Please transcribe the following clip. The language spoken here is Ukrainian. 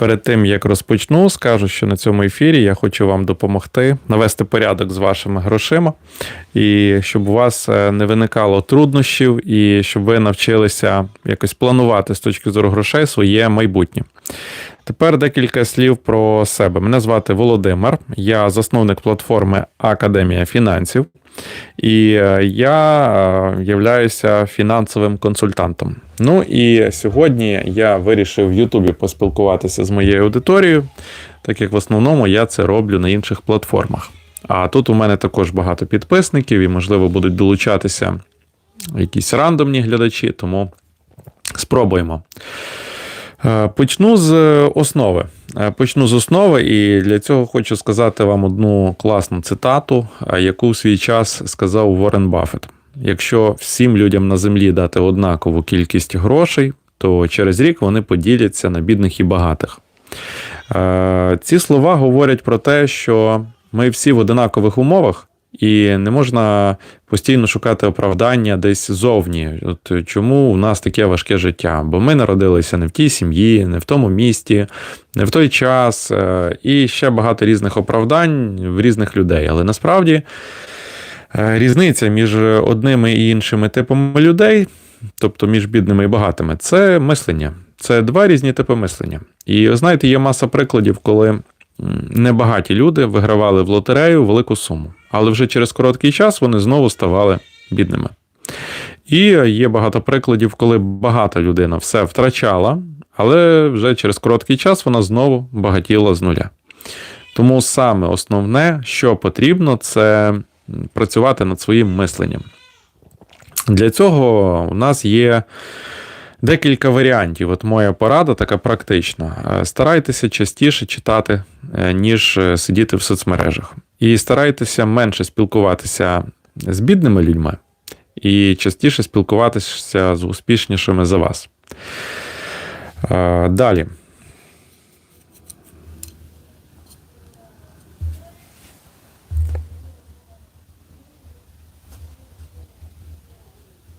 Перед тим як розпочну, скажу, що на цьому ефірі я хочу вам допомогти навести порядок з вашими грошима, і щоб у вас е, не виникало труднощів, і щоб ви навчилися якось планувати з точки зору грошей своє майбутнє. Тепер декілька слів про себе. Мене звати Володимир, я засновник платформи Академія фінансів, і е, я е, являюся фінансовим консультантом. Ну і сьогодні я вирішив в Ютубі поспілкуватися з моєю аудиторією, так як в основному я це роблю на інших платформах. А тут у мене також багато підписників і, можливо, будуть долучатися якісь рандомні глядачі, тому спробуємо. Е, Почну з основи. Е, Почну з основи, і для цього хочу сказати вам одну класну цитату, е, яку в свій час сказав Уоррен Баффет. Якщо всім людям на землі дати однакову кількість грошей, то через рік вони поділяться на бідних і багатих. Е, Ці слова говорять про те, що ми всі в одинакових умовах, і не можна постійно шукати оправдання десь зовні. От чому у нас таке важке життя? Бо ми народилися не в тій сім'ї, не в тому місті, не в той час, е, і ще багато різних оправдань в різних людей. Але насправді е, різниця між одними і іншими типами людей, тобто між бідними і багатими, це мислення. Це два різні типи мислення. І знаєте, є маса прикладів, коли небагаті люди вигравали в лотерею велику суму, але вже через короткий час вони знову ставали бідними. І є багато прикладів, коли багата людина все втрачала, але вже через короткий час вона знову багатіла з нуля. Тому саме основне, що потрібно, це працювати над своїм мисленням. Для цього у нас є декілька варіантів. От моя порада така практична. Е, Старайтеся частіше читати, е, ніж е, сидіти в соцмережах. І старайтеся менше спілкуватися з бідними людьми і частіше спілкуватися з успішнішими за вас. Далі.